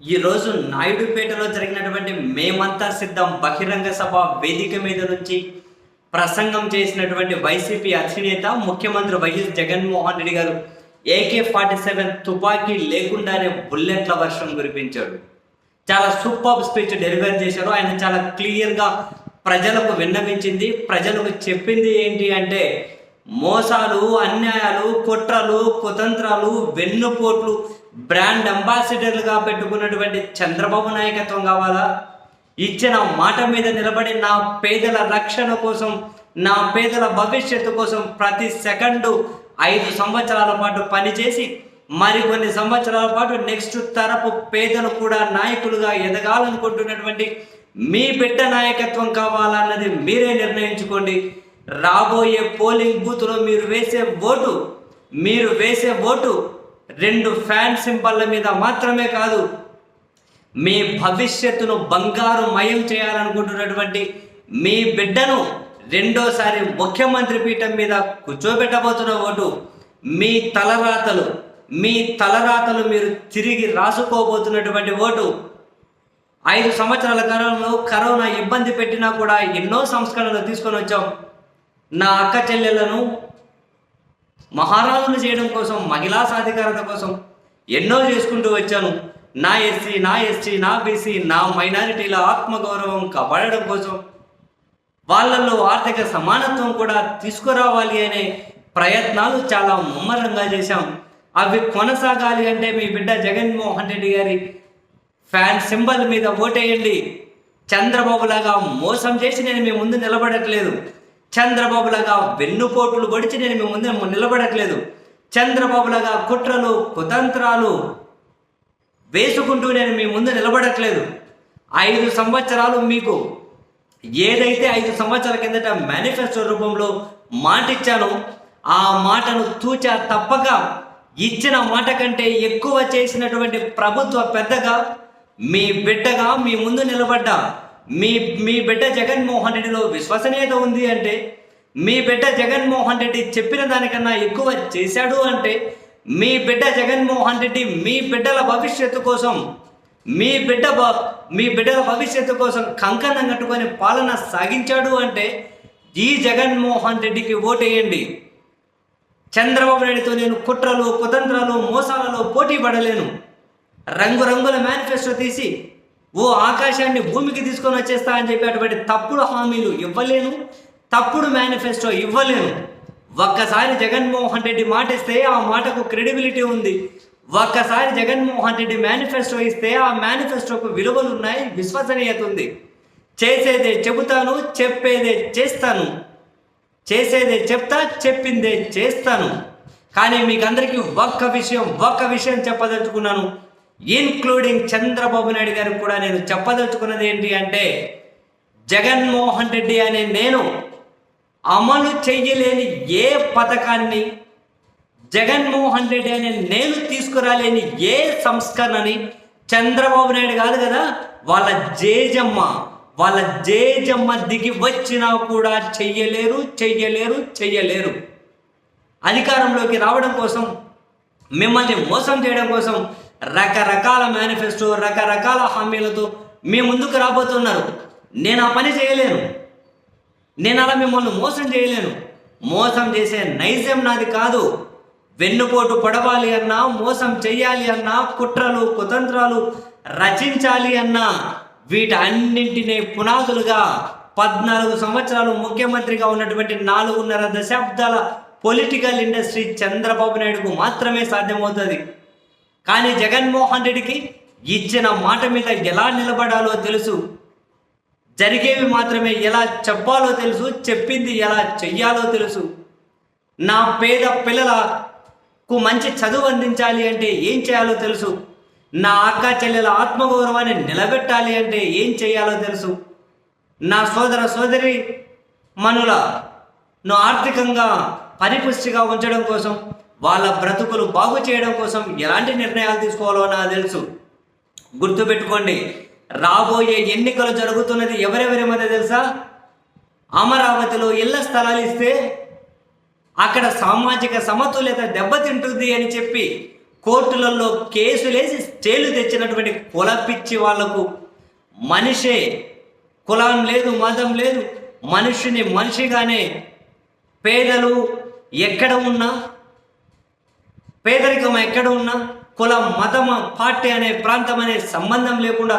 ఈరోజు నాయుడుపేటలో జరిగినటువంటి మేమంతా సిద్ధం బహిరంగ సభ వేదిక మీద నుంచి ప్రసంగం చేసినటువంటి వైసీపీ అధినేత ముఖ్యమంత్రి వైఎస్ జగన్మోహన్ రెడ్డి గారు ఏకే ఫార్టీ సెవెన్ తుపాకీ లేకుండానే బుల్లెట్ల వర్షం కురిపించాడు. చాలా సూపర్ స్పీచ్ డెలివర్ చేశారు. ఆయన చాలా క్లియర్గా ప్రజలకు విన్నవించింది. ప్రజలకు చెప్పింది ఏంటి అంటే మోసాలు అన్యాయాలు కుట్రలు కుతంత్రాలు వెన్నుపోట్లు బ్రాండ్ అంబాసిడర్లుగా పెట్టుకున్నటువంటి చంద్రబాబు నాయకత్వం కావాలా? ఇచ్చిన మాట మీద నిలబడి నా పేదల రక్షణ కోసం నా పేదల భవిష్యత్తు కోసం ప్రతి సెకండు ఐదు సంవత్సరాల పాటు పనిచేసి మరికొన్ని సంవత్సరాల పాటు నెక్స్ట్ తరపు పేదలు కూడా నాయకులుగా ఎదగాలనుకుంటున్నటువంటి మీ బిడ్డ నాయకత్వం కావాలన్నది మీరే నిర్ణయించుకోండి. రాబోయే పోలింగ్ బూత్లో మీరు వేసే ఓటు మీరు వేసే ఓటు రెండు ఫ్యాన్ సింబల్ల మీద మాత్రమే కాదు మీ భవిష్యత్తును బంగారు మయం చేయాలనుకుంటున్నటువంటి మీ బిడ్డను రెండోసారి ముఖ్యమంత్రి పీఠం మీద కూర్చోబెట్టబోతున్న ఓటు మీ తలరాతలు మీ తలరాతలు మీరు తిరిగి రాసుకోబోతున్నటువంటి ఓటు. ఐదు సంవత్సరాల కాలంలో కరోనా ఇబ్బంది పెట్టినా కూడా ఎన్నో సంస్కరణలు తీసుకొని వచ్చాం. నా అక్క చెల్లెలను మహారాజులు చేయడం కోసం మహిళా సాధికారత కోసం ఎన్నో చేసుకుంటూ వచ్చాను. నా ఎస్సీ నా ఎస్టీ నా బీసీ నా మైనారిటీల ఆత్మగౌరవం కాపాడడం కోసం వాళ్ళల్లో ఆర్థిక సమానత్వం కూడా తీసుకురావాలి అనే ప్రయత్నాలు చాలా ముమ్మరంగా చేశాం. అవి కొనసాగాలి అంటే మీ బిడ్డ జగన్మోహన్ రెడ్డి గారి ఫ్యాన్ సింబల్ మీద ఓటేయండి. చంద్రబాబు లాగా మోసం చేసి నేను మీ ముందు నిలబడట్లేదు. చంద్రబాబు లాగా వెన్నుపోట్లు పొడిచి నేను మీ ముందు నిలబడట్లేదు. చంద్రబాబు లాగా కుట్రలు కుతంత్రాలు వేసుకుంటూ నేను మీ ముందు నిలబడట్లేదు. ఐదు సంవత్సరాలు మీకు ఏదైతే ఐదు సంవత్సరాల కిందట మేనిఫెస్టో రూపంలో మాట ఇచ్చానో ఆ మాటను తూచా తప్పక ఇచ్చిన మాట కంటే ఎక్కువ చేసినటువంటి ప్రభుత్వ పెద్దగా మీ బిడ్డగా మీ ముందు నిలబడ్డా. మీ మీ బిడ్డ జగన్మోహన్ రెడ్డిలో విశ్వసనీయత ఉంది అంటే మీ బిడ్డ జగన్మోహన్ రెడ్డి చెప్పిన దానికన్నా ఎక్కువ చేశాడు అంటే మీ బిడ్డ జగన్మోహన్ రెడ్డి మీ బిడ్డల భవిష్యత్తు కోసం మీ బిడ్డ మీ బిడ్డల భవిష్యత్తు కోసం కంకణం కట్టుకొని పాలన సాగించాడు అంటే ఈ జగన్మోహన్ రెడ్డికి ఓటేయండి. చంద్రబాబు నాయుడుతో నేను కుట్రలు కుతంత్రాలు మోసాలలో పోటీ పడలేను. రంగురంగుల మేనిఫెస్టో తీసి ఓ ఆకాశాన్ని భూమికి తీసుకొని వచ్చేస్తా అని చెప్పి అటువంటి తప్పుడు హామీలు ఇవ్వలేను తప్పుడు మేనిఫెస్టో ఇవ్వలేను. ఒక్కసారి జగన్మోహన్ రెడ్డి మాట ఇస్తే ఆ మాటకు క్రెడిబిలిటీ ఉంది. ఒక్కసారి జగన్మోహన్ రెడ్డి మేనిఫెస్టో ఇస్తే ఆ మేనిఫెస్టోకు విలువలు ఉన్నాయి విశ్వసనీయత ఉంది. చేసేదే చెబుతాను చెప్పేదే చేస్తాను. చేసేదే చెప్తా చెప్పిందే చేస్తాను. కానీ మీకు అందరికీ ఒక్క విషయం ఒక్క విషయం చెప్పదలుచుకున్నాను. ఇన్క్లూడింగ్ చంద్రబాబు నాయుడు గారికి కూడా నేను చెప్పదలుచుకున్నది ఏంటి అంటే జగన్మోహన్ రెడ్డి అనే నేను అమలు చేయలేని ఏ పథకాన్ని జగన్మోహన్ రెడ్డి అనే నేను తీసుకురాలేని ఏ సంస్కరణని చంద్రబాబు నాయుడు కాదు కదా వాళ్ళ జేజమ్మ వాళ్ళ జేజమ్మ దిగి వచ్చినా కూడా చెయ్యలేరు చెయ్యలేరు చెయ్యలేరు. అధికారంలోకి రావడం కోసం మిమ్మల్ని మోసం చేయడం కోసం రకరకాల మేనిఫెస్టో రకరకాల హామీలతో మీ ముందుకు రాబోతున్నారు. నేను ఆ పని చేయలేను. నేను అలా మిమ్మల్ని మోసం చేయలేను. మోసం చేసే నైజం నాది కాదు. వెన్నుపోటు పడవాలి అన్నా మోసం చేయాలి అన్నా కుట్రలు కుతంత్రాలు రచించాలి అన్నా వీటన్నింటినీ పునాదులుగా పద్నాలుగు సంవత్సరాలు ముఖ్యమంత్రిగా ఉన్నటువంటి నాలుగున్నర దశాబ్దాల పొలిటికల్ ఇండస్ట్రీ చంద్రబాబు నాయుడుకు మాత్రమే సాధ్యమవుతుంది. కానీ జగన్మోహన్ రెడ్డికి ఇచ్చిన మాట మీద ఎలా నిలబడాలో తెలుసు. జరిగేవి మాత్రమే ఎలా చెప్పాలో తెలుసు చెప్పింది ఎలా చెయ్యాలో తెలుసు. నా పేద పిల్లలకు మంచి చదువు అందించాలి అంటే ఏం చేయాలో తెలుసు. నా అక్క చెల్లెల ఆత్మగౌరవాన్ని నిలబెట్టాలి అంటే ఏం చేయాలో తెలుసు. నా సోదర సోదరి మనుల ను ఆర్థికంగా పరిపుష్టిగా ఉంచడం కోసం వాళ్ళ బ్రతుకులు బాగు చేయడం కోసం ఎలాంటి నిర్ణయాలు తీసుకోవాలో నాకు తెలుసు. గుర్తుపెట్టుకోండి రాబోయే ఎన్నికలు జరుగుతున్నది ఎవరెవరి మధ్య తెలుసా? అమరావతిలో ఇళ్ళ స్థలాలు ఇస్తే అక్కడ సామాజిక సమతుల్యత దెబ్బతింటుంది అని చెప్పి కోర్టులలో కేసులేసి స్టేలు తెచ్చినటువంటి కుల పిచ్చి వాళ్ళకు మనిషే కులం లేదు మతం లేదు మనిషిని మనిషిగానే పేదలు ఎక్కడ ఉన్నా పేదరికం ఎక్కడ ఉన్నా కులం మతం పార్టీ అనే ప్రాంతం అనే సంబంధం లేకుండా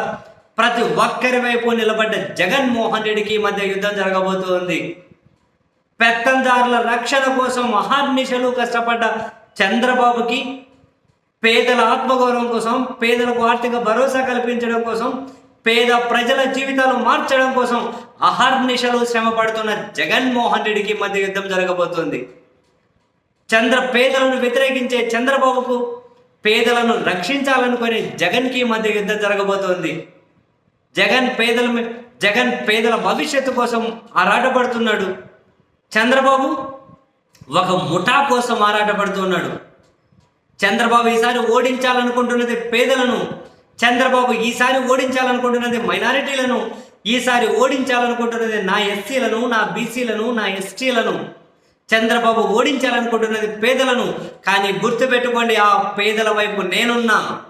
ప్రతి ఒక్కరి వైపు నిలబడ్డ జగన్మోహన్ రెడ్డికి మధ్య యుద్ధం జరగబోతోంది. పెత్తందారుల రక్షణ కోసం మహార్నిశలు కష్టపడ్డ చంద్రబాబుకి పేదల ఆత్మగౌరవం కోసం పేదలకు ఆర్థిక భరోసా కల్పించడం కోసం పేద ప్రజల జీవితాలు మార్చడం కోసం అహర్నిశలు శ్రమ పడుతున్న జగన్మోహన్ రెడ్డికి మధ్య యుద్ధం జరగబోతోంది. చంద్ర పేదలను వ్యతిరేకించే చంద్రబాబుకు పేదలను రక్షించాలనుకునే జగన్కి మధ్య యుద్ధం జరగబోతోంది. జగన్ పేదల జగన్ పేదల భవిష్యత్తు కోసం ఆరాటపడుతున్నాడు. చంద్రబాబు ఒక ముఠా కోసం ఆరాటపడుతున్నాడు. చంద్రబాబు ఈసారి ఓడించాలనుకుంటున్నది పేదలను చంద్రబాబు ఈసారి ఓడించాలనుకుంటున్నది మైనారిటీలను ఈసారి ఓడించాలనుకుంటున్నది నా ఎస్సీలను నా బీసీలను నా ఎస్టీలను. చంద్రబాబు ఓడించాలనుకుంటున్నది పేదలను. కానీ గుర్తుపెట్టుకోండి ఆ పేదల వైపు నేనున్నా.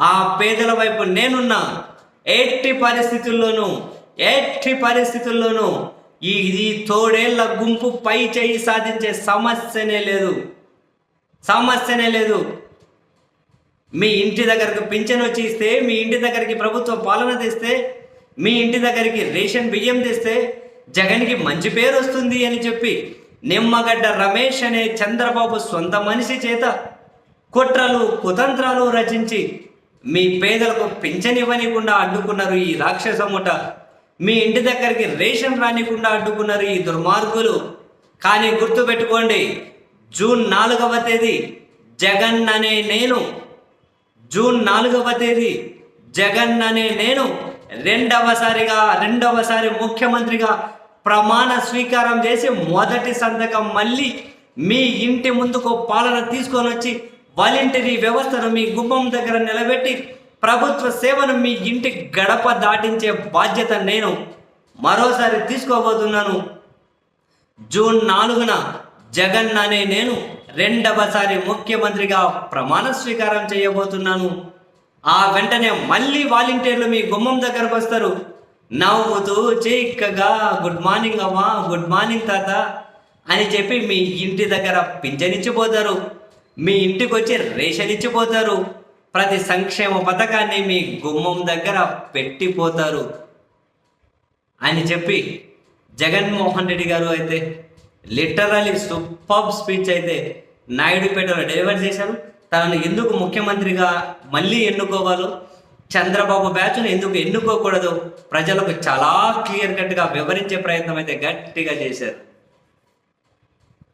ఆ పేదల వైపు నేనున్నా. ఎట్టి పరిస్థితుల్లోనూ ఎట్టి పరిస్థితుల్లోనూ ఈ తోడేళ్ళ గుంపు పై చేయి సాధించే సమస్యనే లేదు. సమస్యనే లేదు. మీ ఇంటి దగ్గరకు పింఛన్ వచ్చి ఇస్తే మీ ఇంటి దగ్గరికి ప్రభుత్వ పాలన తెస్తే మీ ఇంటి దగ్గరికి రేషన్ బియ్యం తెస్తే జగన్కి మంచి పేరు వస్తుంది అని చెప్పి నిమ్మగడ్డ రమేష్ అనే చంద్రబాబు సొంత మనిషి చేత కుట్రలు కుతంత్రాలు రచించి మీ పేదలకు పింఛనివ్వనికుండా అడ్డుకున్నారు ఈ రాక్షసముట. మీ ఇంటి దగ్గరికి రేషన్ రానికుండా అడ్డుకున్నారు ఈ దుర్మార్గులు. కానీ గుర్తుపెట్టుకోండి జూన్ నాలుగవ తేదీ జగన్ అనే నేను జూన్ నాలుగవ తేదీ జగన్ అనే నేను రెండవసారిగా రెండవసారి ముఖ్యమంత్రిగా ప్రమాణ స్వీకారం చేసి మొదటి సంతకం మళ్ళీ మీ ఇంటి ముందుకు పాలన తీసుకొని వచ్చి వాలంటరీ వ్యవస్థను మీ గుమ్మం దగ్గర నిలబెట్టి ప్రభుత్వ సేవను మీ ఇంటి గడప దాటించే బాధ్యత నేను మరోసారి తీసుకోబోతున్నాను. జూన్ నాలుగున జగన్ అనే నేను రెండవసారి ముఖ్యమంత్రిగా ప్రమాణ స్వీకారం చేయబోతున్నాను. ఆ వెంటనే మళ్ళీ వాలంటీర్లు మీ గుమ్మం దగ్గరకు వస్తారు. నవ్వుతూ చిక్కగా గుడ్ మార్నింగ్ అమ్మా గుడ్ మార్నింగ్ తాత అని చెప్పి మీ ఇంటి దగ్గర పింఛనిచ్చిపోతారు. మీ ఇంటికి వచ్చి రేషన్ ఇచ్చిపోతారు ప్రతి సంక్షేమ పథకాన్ని మీ గుమ్మం దగ్గర పెట్టిపోతారు అని చెప్పి జగన్మోహన్ రెడ్డి గారు అయితే లిటరలీ సూపర్ స్పీచ్ అయితే నాయుడుపేటలో డెలివర్ చేశారు. తనను ఎందుకు ముఖ్యమంత్రిగా మళ్ళీ ఎన్నుకోవాలో చంద్రబాబు బ్యాచ్ను ఎందుకు ఎన్నుకోకూడదు? ప్రజలకు చాలా క్లియర్ కట్గా వివరించే ప్రయత్నం అయితే గట్టిగా చేశారు.